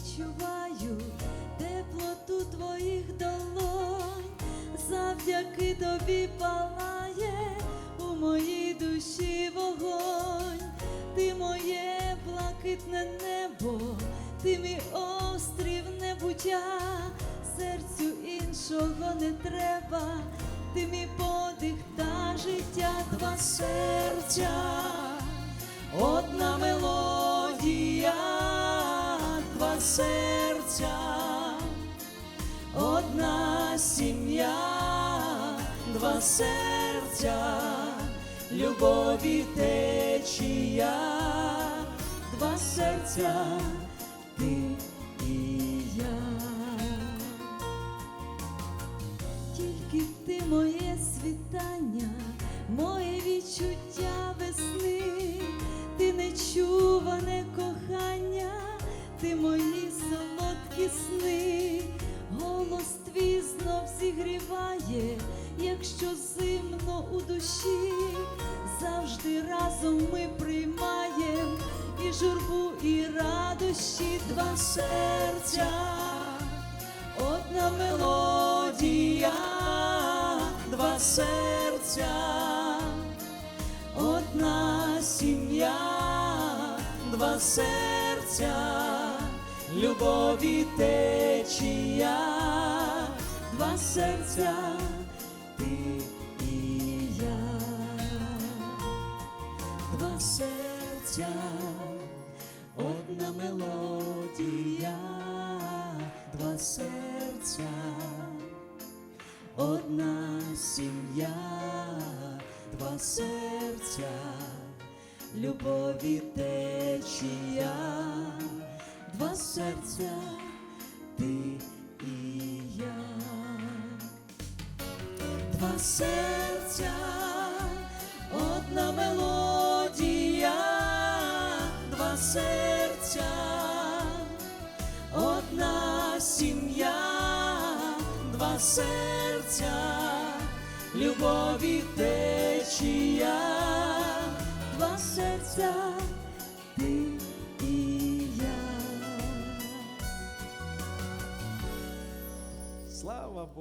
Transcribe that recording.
відчуваю теплоту твоїх долонь, завдяки тобі палає у моїй душі вогонь, ти моє блакитне небо, ти мій острів небуття, серцю іншого не треба, ти мій подих та життя, два серця, одна мелодія, два серця, одна сім'я, два серця, любові течія, два серця, ти і я. Тільки ти моє світання, моє відчуття ти мої солодкі сни, голос твій знов зігріває, якщо зимно у душі, завжди разом ми приймаєм і журбу, і радощі, два серця одна мелодія, два серця, одна сім'я, два серця, любові течія, два серця, ти і я, два серця, одна мелодія, два серця, одна сім'я, два серця, любові течія, два серця, ти і я. Два серця, одна мелодія, два серця, одна сім'я, два серця, любові течія, lá o.